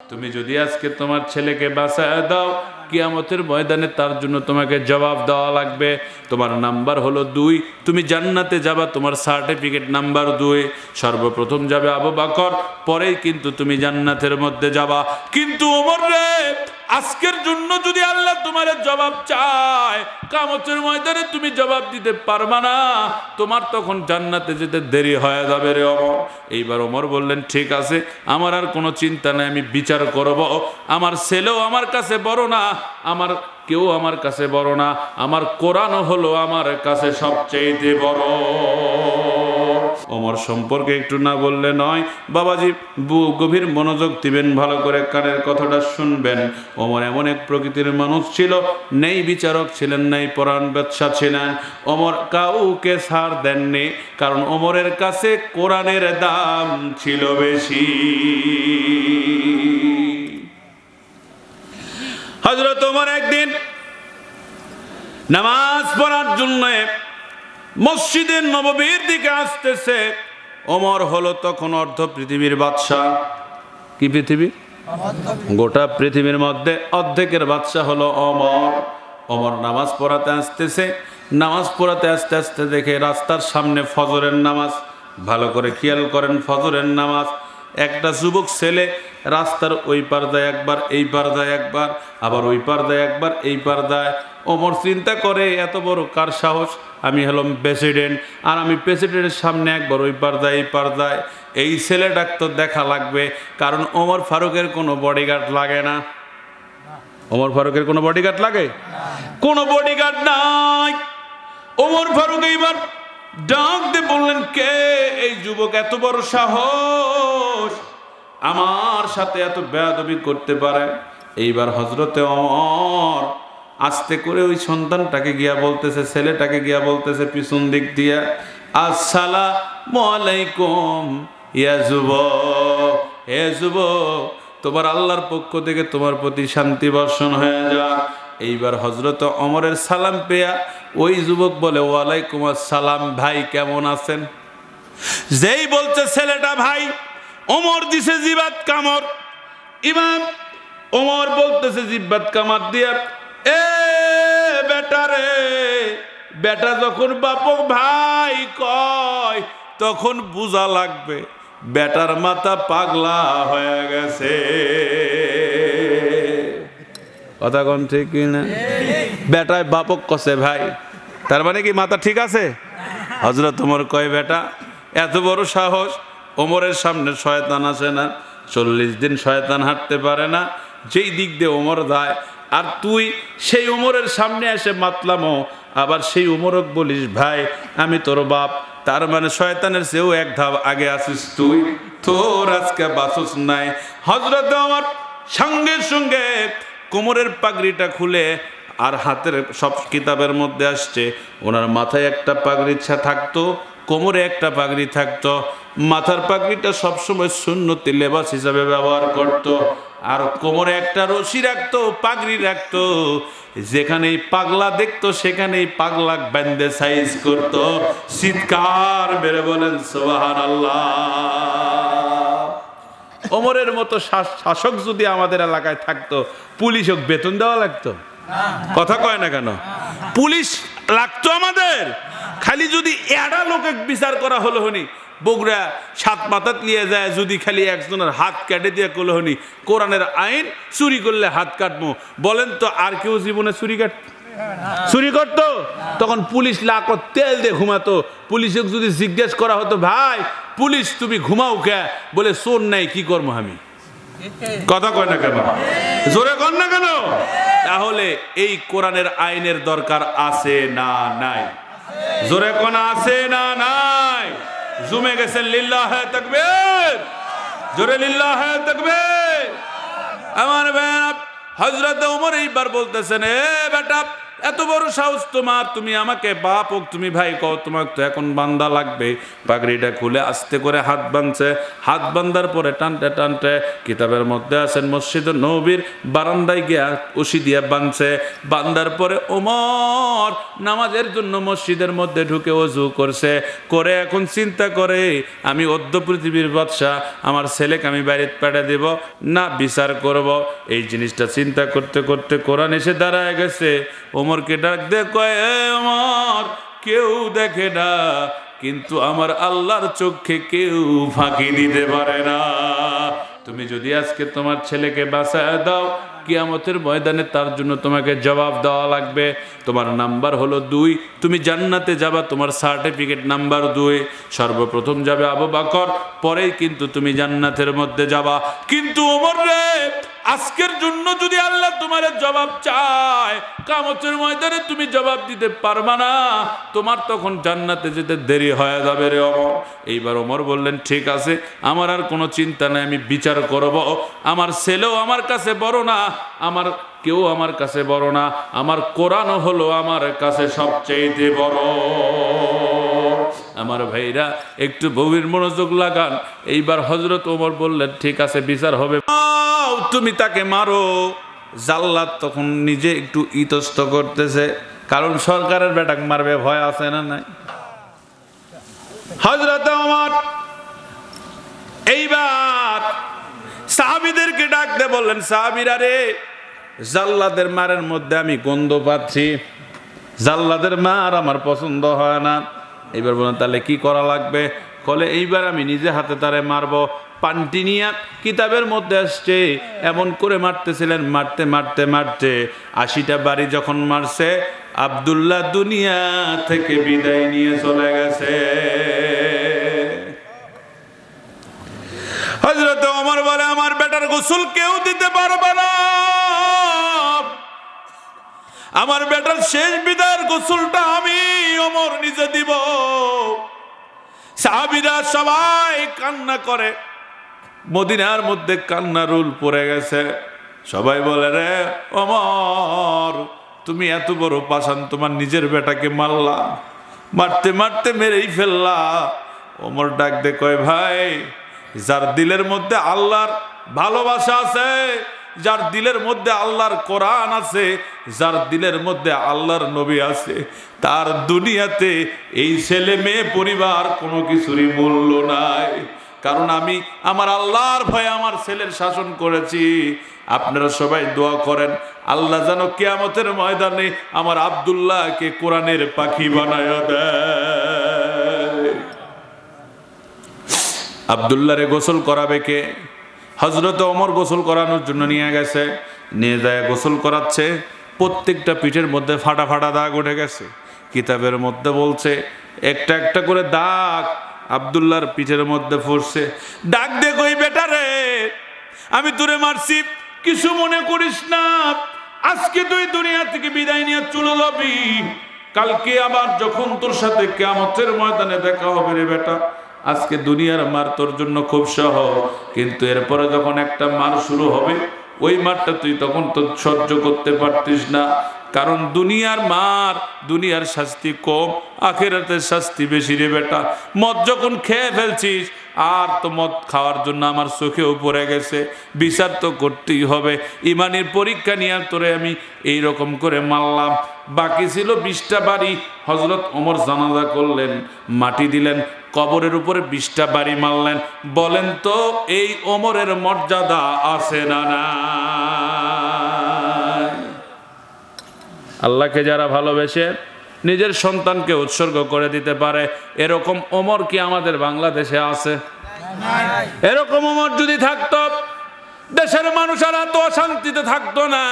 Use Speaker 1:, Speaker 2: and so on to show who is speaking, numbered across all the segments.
Speaker 1: তুমি যদি আজকে তোমার ছেলেকে বাঁচায় দাও, কিয়ামতের ময়দানে তার জন্য তোমাকে জবাব দেওয়া লাগবে। তোমার নাম্বার হলো দুই। তুমি জান্নাতে যাবা, তোমার সার্টিফিকেট নাম্বার দুই। সর্বপ্রথম যাবে আবু বাকর, পরেই কিন্তু তুমি জান্নাতের মধ্যে যাবা। কিন্তু ওমর রে আজকের জন্য যদি আল্লাহ তোমার জবাব চায়, কামতের ময়দানে তুমি জবাব দিতে পারবা না, তোমার তখন জান্নাতে যেতে দেরি হয়ে যাবে রে অমর। এইবার ওমর বললেন, ঠিক আছে, আমার আর কোনো চিন্তা নেই, আমি বিচার করব। আমার ছেলেও আমার কাছে বড় না, আমার কেউ আমার কাছে বড় না, আমার কোরআনও হলো আমার কাছে সবচেয়ে বড়। ওমর সম্পর্কে একটু না বললে নয়। বাবাজি গভীর মনোযোগ দিবেন, ভালো করে কানের কথাটা শুনবেন। ওমর এমন এক প্রকৃতির মানুষ ছিল, নেই বিচারক ছিলেন, নেই পরাণ ব্যবসা ছিলেন। ওমর কাউকে সার দেননি, কারণ ওমরের কাছে কোরআনের দাম ছিল বেশি। হজরত ওমর একদিন নামাজ পড়ার জন্য মসজিদের নববীর দিকে আসতেছে। ওমর হলো তখন অর্ধ পৃথিবীর বাদশাহ। কি পৃথিবী? গোটা পৃথিবীর মধ্যে অর্ধেকের বাদশাহ হলো অমর অমর নামাজ পড়াতে আসতেছে। নামাজ পড়াতে আসতে আসতে দেখে রাস্তার সামনে ফজরের নামাজ। ভালো করে খেয়াল করেন, ফজরের নামাজ। একটা যুবক ছেলে রাস্তার ওই পারদায় একবার, এই পারদায় একবার, আবার ওই পারদায় একবার, এই পারদায়। ওমর চিন্তা করে, এত বড় কার সাহস? আমি হলাম প্রেসিডেন্ট, আর আমি প্রেসিডেন্টের সামনে একবার ওই পারদায়, এই পারদায়। এই ছেলেটাকে তো দেখা লাগবে, কারণ ওমর ফারুকের কোনো বডিগার্ড লাগে না। ওমর ফারুকের কোনো বডিগার্ড লাগে? কোনো বডিগার্ড নাই। ওমর ফারুক এইবার ডাক দিয়ে বললেন, কে এই যুবক? এত বড় সাহস? আমার সাথে এত বেয়াদবি করতে পারে? এইবার হজরতে অমর আস্তে করে ওই সন্তানটাকে গিয়া বলতেছে, ছেলেটাকে গিয়া বলতেছে পিছন দিক দিয়া, আসসালামু আলাইকুম, ইয়া যুবক, হে যুবক, তোমার আল্লাহর পক্ষ থেকে তোমার প্রতি শান্তি বর্ষণ হয়ে যাক। এইবার হজরত অমরের সালাম পেয়া ওই যুবক বলে, ওয়ালাইকুম আসসালাম ভাই, কেমন আছেন? যেই বলছে, ছেলেটা ভাই ওমর দিছে জিবাত কামর। ইমাম ওমর বলতেছে জিব্বাত কামার দিয়া, এ বেটা রে, বেটা যখন বাপক ভাই কয়, তখন বুঝা লাগবে বেটার মাথা পাগলা হয়ে গেছে। কথা কোন ঠিক না বেটায় বাপক কষে ভাই? তার মানে কি মাথা ঠিক আছে? হজরত তোমার কয়, বেটা, এত বড় সাহস ওমরের সামনে শয়তান আসে না, চল্লিশ দিন শয়তান হাঁটতে পারে না, যেই দিক দিয়ে ওমর দায় আর তুই সেই ওমরের সামনে এসে মাতলামো, আবার সেই ওমরক বলিস, ভাই, আমি তোর বাপ। তার মানে শয়তানের চেয়েও এক ধাপ আগে আসিস তুই। তোর আজকে বাসস নাই। হজরত আমার সঙ্গে সঙ্গে কোমরের পাগড়িটা খুলে আর হাতের সব কিতাবের মধ্যে আসছে, ওনার মাথায় একটা পাগড়ি ছা থাকতো, কোমরে একটা পাগড়ি থাকতো। মাথার পাগড়িটা সবসময় শূন্যতি লেবাস হিসাবে ব্যবহার করত। আর কোমরে একটা রশি রাখতো পাগড়ি রাখতো। যেখানেই পাগলা দেখতো সেখানেই পাগলা ব্যান্ডে সাইজ করতো। শীতকার বেড়ে বলেন সোহার আল্লাহ ওমরের মতো শাস- শাসক যদি আমাদের এলাকায় থাকতো পুলিশ হোক বেতন দেওয়া লাগতো? কথা কয় না কেন? পুলিশ লাগতো আমাদের। খালি যদি এড়া লোকে বিচার করা হলো হনি, বগুড়া সাত মাথাত নিয়ে যায়, যদি খালি একজনের হাত কেটে দিয়ে করল হনি, কোরআনের আইন চুরি করলে হাত কাটবো। বলেন তো আর কেউ জীবনে চুরি কাট চুরি করতো? তখন পুলিশ লাখ তেল দিয়ে ঘুমাতো। পুলিশে যদি জিজ্ঞেস করা হতো, ভাই, পুলিশ তুমি ঘুমাও কে? বলে, চোর নাই, কি করব আমি? কথা কয় না কেন? জোরে কর না কেন? তাহলে এই কোরআনের আইনের দরকার আছে না নাই? জোরে কোন আছে না নাই জুমে গেছেন লিল্লাহ তাকবীর জোরে লিল্লাহ তাকবীর আমার ভাই হজরত উমর এইবার বলতেছেন এ বেটা এত বড় সাহস তোমার, তুমি আমাকে বাপ হোক, তুমি ভাই কও তোমার তো এখন বান্দা লাগবে। পাগড়িটা খুলে আস্তে করে হাত বাঁধছে। হাত বান্ধার পরে টানতে টানতে কিতাবের মধ্যে আছেন মসজিদ নবীর, বারান্দায় গিয়া উশি দিয়ে বাঁধছে। বান্দার পরে ওমর নামাজের জন্য মসজিদের মধ্যে ঢুকে অজু করছে। করে এখন চিন্তা করে, আমি অদ্য পৃথিবীর বাদশাহ, আমার ছেলেকে আমি বাইরে পাঠিয়ে দেব, না বিচার করব। এই জিনিসটা চিন্তা করতে করতে কোরআন এসে দাঁড়ায় গেছে। ওমরকে ডাক দে, কয়, "এ ওমর, কেউ দেখে না, কিন্তু আমার আল্লাহর চোখে কেউ ফাঁকি দিতে পারে না। তুমি যদি আজকে তোমার ছেলেকে বাঁচায় দাও, কিয়ামতের ময়দানে তার জন্য তোমাকে জবাব দেওয়া লাগবে। তোমার নাম্বার হলো দুই। তুমি জান্নাতে যাবা, তোমার সার্টিফিকেট নাম্বার দুই। সর্বপ্রথম যাবে আবু বাকর, পরেই কিন্তু তুমি জান্নাতের মধ্যে যাবা। কিন্তু ওমর রে আজকের জন্য যদি আল্লাহ তোমার জবাব চায়, কামতের ময়দানে তুমি জবাব দিতে পারবা না, তোমার তখন জান্নাতে যেতে দেরি হয়ে যাবে রে অমর। এইবার ওমর বললেন, ঠিক আছে, আমার আর কোনো চিন্তা নাই, আমি বিচার করব। আমার ছেলেও আমার কাছে বড় না, আমার কেউ আমার কাছে বড় না, আমার কোরআন হলো আমার কাছে সবচেয়ে বড়। আমার ভাইরা, একটু গভীর মনোযোগ লাগান। এইবার হজরত ওমর বললেন, ঠিক আছে, বিচার হবে। তুমি তাকে মারো। জাল্লাদ তখন নিজে একটু ইতস্ত করতেছে। কারণ সরকারের বেটাক মারবে, ভয় আছে না নাই? হজরত আমার এইবার সাহাবিদেরকে ডাকতে বললেন, সাহাবিরা রে, জাল্লাদের মারের মধ্যে আমি গন্ধ পাচ্ছি। জাল্লাদের মার আমার পছন্দ হয় না। এবার বলেন তাহলে কি করা লাগবে? কলে এইবার আমি নিজে হাতে তারে মারবো। পান্টিনিয়া কিতাবের মধ্যে আসছে, এমন করে মারতেছিলেন, মারতে মারতে মারতে। আশিটা বাড়ি যখন মারছে, আবদুল্লাহ দুনিয়া থেকে বিদায় নিয়ে চলে গেছে। হজরত ওমর বলে, আমার বেটার গোসল কেউ দিতে পারবে না। আমার বেটার শেষ বিদার গোসলটা আমি ওমর নিজে দিব। সাহাবিরা সবাই কান্না করে। মদিনার মধ্যে কান্না রুল পড়ে গেছে। সবাই বলে, রে অমর তুমি এত বড় পাশান তোমার নিজের বেটাকে মারলা, মারতে মারতে মেরেই ফেললা। ওমর ডাক দে কয়, ভাই, যার দিলের মধ্যে আল্লাহর ভালোবাসা আছে যার দিলের মধ্যে আল্লাহর কোরআন আছে, যার দিলের মধ্যে আল্লাহর নবী আছে, তার দুনিয়াতে এই ছেলে মেয়ে পরিবার কোনো কিছুরই মূল্য নাই। কারণ আমি আমার আল্লাহর ভয়ে আমার ছেলের শাসন করেছি। আপনারা সবাই দোয়া করেন, আল্লাহ যেন কেয়ামতের ময়দানে আমার আবদুল্লাহকে কোরআনের পাখি বানায় দেয়। আবদুল্লাহরে গোসল করাবে কে? হজরত অমর গোসল করানোর জন্য নিয়ে গেছে, নিয়ে যায় গোসল করাচ্ছে, প্রত্যেকটা পিঠের মধ্যে ফাটা ফাটা দাগ উঠে গেছে। কিতাবের মধ্যে বলছে, একটা একটা করে দাগ আবদুল্লাহর পিঠের মধ্যে পড়ছে ডাক দে কই বেটা রে? আমি তোরে মারছি, কিছু মনে করিস না। আজকে তুই দুনিয়া থেকে বিদায় নিয়ে চলে যাবি। কালকে আবার যখন তোর সাথে কেমতের ময়দানে দেখা হবে রে বেটা। আজকে দুনিয়ার মার তোর জন্য খুব সহজ। কিন্তু এরপরে যখন একটা মার শুরু হবে, ওই মারটা তুই তখন তো সহ্য করতে পারতিস না। কারণ দুনিয়ার মার, দুনিয়ার শাস্তি কম, আখেরাতের শাস্তি বেশি রে বেটা। মদ যখন খেয়ে ফেলছিস, আর তো মদ খাওয়ার জন্য আমার চোখেও পড়ে গেছে। বিচার তো করতেই হবে। ইমানের পরীক্ষা নিয়ে তোরে আমি এই রকম করে মারলাম। বাকি ছিল বিশটা বাড়ি। হজরত ওমর জানাজা করলেন, মাটি দিলেন কবরের উপরে বিশটা বাড়ি মারলেন। বলেন তো, এই ওমরের মর্যাদা আছে না না আল্লাহকে যারা ভালোবেসে নিজের সন্তানকে উৎসর্গ করে দিতে পারে, এরকম ওমর কি আমাদের বাংলাদেশে আছে? এরকম ওমর যদি থাকতো, দেশের মানুষ আর এত অশান্তিতে থাকতো না,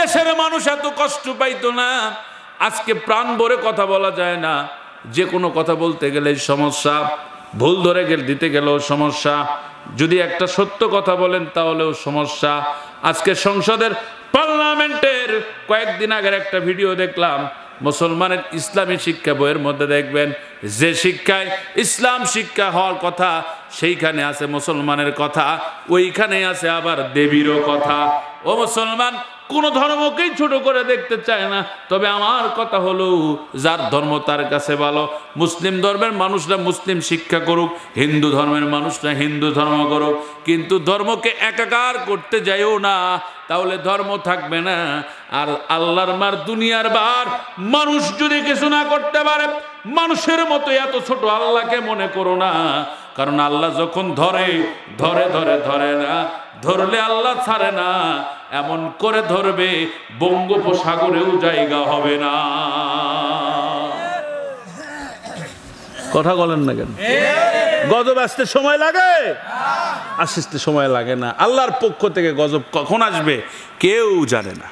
Speaker 1: দেশের মানুষ এত কষ্ট পাইতো না, আজকে প্রাণ ভরে কথা বলা যায় না। যে কোনো কথা বলতে গেলে সমস্যা, ভুল ধরে গেলে, দিতে গেলেও সমস্যা। যদি একটা সত্য কথা বলেন তাহলেও সমস্যা। আজকে সংসদের পার্লামেন্টের কয়েকদিন আগের একটা ভিডিও দেখলাম, মুসলমানের ইসলামী শিক্ষা বইয়ের মধ্যে দেখবেন, যে শিক্ষায় ইসলাম শিক্ষা হওয়ার কথা, সেইখানে আছে মুসলমানের কথা ওইখানে আছে আবার দেবীরও কথা। ও মুসলমান কোন ধর্মকেই ছোট করে দেখতে চায় না। তবে আমার কথা হলো, যার ধর্ম তার কাছে ভালো, মুসলিম ধর্মের মানুষরা মুসলিম শিক্ষা করুক, হিন্দু ধর্মের মানুষরা হিন্দু ধর্ম করুক, কিন্তু ধর্মকে একাকার করতে যাইও না, তাহলে ধর্ম থাকবে না। আর আল্লাহর মার দুনিয়ার বার মানুষ যদি কিছু না করতে পারে, মানুষের মতো এত ছোট আল্লাহকে মনে করো না। কারণ আল্লাহ যখন ধরে ধরে ধরে ধরে না ধরলে আল্লাহ ছাড়ে না। এমন করে ধরবে, বঙ্গোপসাগরেও জায়গা হবে না। কথা বলেন না কেন? গজব আসতে সময় লাগে? আসতে সময় লাগে না। আল্লাহর পক্ষ থেকে গজব কখন আসবে, কেউ জানে না।